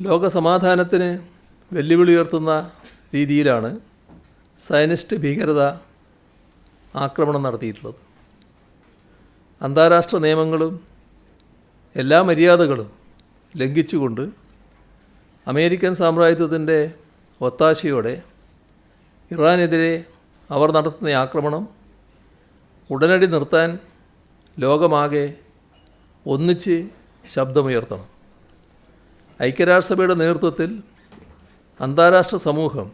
ലോക സമാധാനത്തിന് വെല്ലുവിളി ഉയർത്തുന്ന രീതിയിലാണ് സയനിസ്റ്റ് ഭീകരത ആക്രമണം നടത്തിയിട്ടുള്ളത്. അന്താരാഷ്ട്ര നിയമങ്ങളും എല്ലാ മര്യാദകളും ലംഘിച്ചുകൊണ്ട് അമേരിക്കൻ സാമ്രാജ്യത്വത്തിന്റെ ഒത്താശയോടെ ഇറാനെതിരെ അവർ നടത്തുന്ന ആക്രമണം ഉടനടി നിർത്താൻ ലോകമാകെ ഒന്നിച്ച് ശബ്ദമുയർത്തണം. ഐക്യരാഷ്ട്രസഭയുടെ നേതൃത്വത്തിൽ അന്താരാഷ്ട്ര സമൂഹം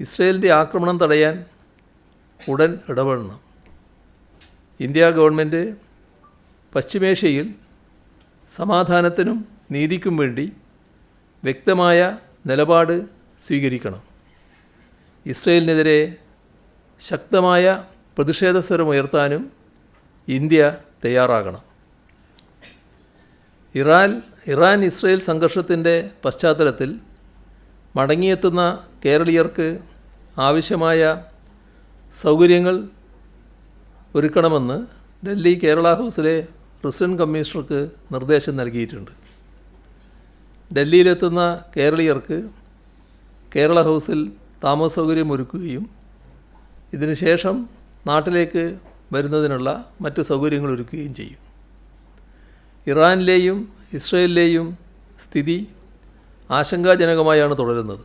ഇസ്രയേലിന്റെ ആക്രമണം തടയാൻ ഉടൻ ഇടപെടണം. ഇന്ത്യ ഗവൺമെന്റ് പശ്ചിമേഷ്യയിൽ സമാധാനത്തിനും നീതിക്കും വേണ്ടി വ്യക്തമായ നിലപാട് സ്വീകരിക്കണം. ഇസ്രയേലിനെതിരെ ശക്തമായ പ്രതിഷേധ സ്വരമുയർത്താനും ഇന്ത്യ തയ്യാറാകണം. ഇറാൻ ഇറാൻ ഇസ്രയേൽ സംഘർഷത്തിന്റെ പശ്ചാത്തലത്തിൽ മടങ്ങിയെത്തുന്ന കേരളീയർക്ക് ആവശ്യമായ സൗകര്യങ്ങൾ ഒരുക്കണമെന്ന് ഡൽഹി കേരള ഹൗസിലെ റെസിഡന്റ് കമ്മീഷണർക്ക് നിർദ്ദേശം നൽകിയിട്ടുണ്ട്. ഡൽഹിയിലെത്തുന്ന കേരളീയർക്ക് കേരള ഹൗസിൽ താമസ സൗകര്യം ഒരുക്കുകയും ഇതിനുശേഷം നാട്ടിലേക്ക് വരുന്നതിനുള്ള മറ്റ് സൗകര്യങ്ങൾ ഒരുക്കുകയും ചെയ്യും. ഇറാനിലെയും ഇസ്രയേലിലെയും സ്ഥിതി ആശങ്കാജനകമായാണ് തുടരുന്നത്.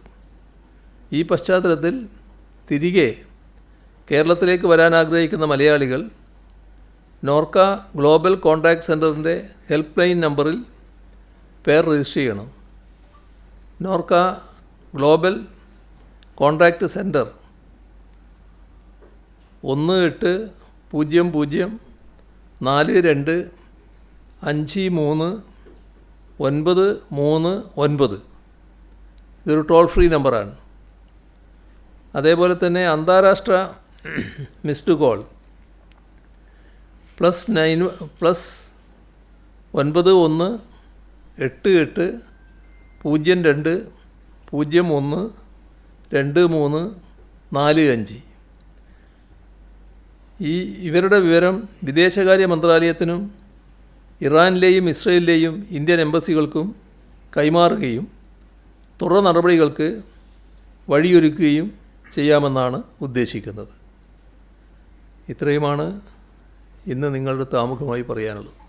ഈ പശ്ചാത്തലത്തിൽ തിരികെ കേരളത്തിലേക്ക് വരാൻ ആഗ്രഹിക്കുന്ന മലയാളികൾ നോർക്ക ഗ്ലോബൽ കോൺടാക്ട് സെന്ററിന്റെ ഹെൽപ്പ് ലൈൻ നമ്പറിൽ പേർ രജിസ്റ്റർ ചെയ്യണം. നോർക്ക ഗ്ലോബൽ കോൺടാക്റ്റ് സെന്റർ ഒന്ന് എട്ട് പൂജ്യം പൂജ്യം നാല് രണ്ട് അഞ്ച് മൂന്ന് ഒൻപത് മൂന്ന് ഒൻപത്. ഇതൊരു ടോൾ ഫ്രീ നമ്പറാണ് അതേപോലെ തന്നെ അന്താരാഷ്ട്ര missed call plus nine plus ഒൻപത് ഒന്ന് എട്ട് എട്ട് പൂജ്യം രണ്ട് പൂജ്യം ഒന്ന് രണ്ട് മൂന്ന് നാല് അഞ്ച്. ഈ ഇവരുടെ വിവരം വിദേശകാര്യ മന്ത്രാലയത്തിനും ഇറാനിലെയും ഇസ്രയേലിലെയും ഇന്ത്യൻ എംബസികൾക്കും കൈമാറുകയും തുടർ നടപടികൾക്ക് വഴിയൊരുക്കുകയും ചെയ്യാമെന്നാണ് ഉദ്ദേശിക്കുന്നത്. ഇത്രയുമാണ് ഇന്ന് നിങ്ങളുടെ താമുഖമായി പറയാനുള്ളത്.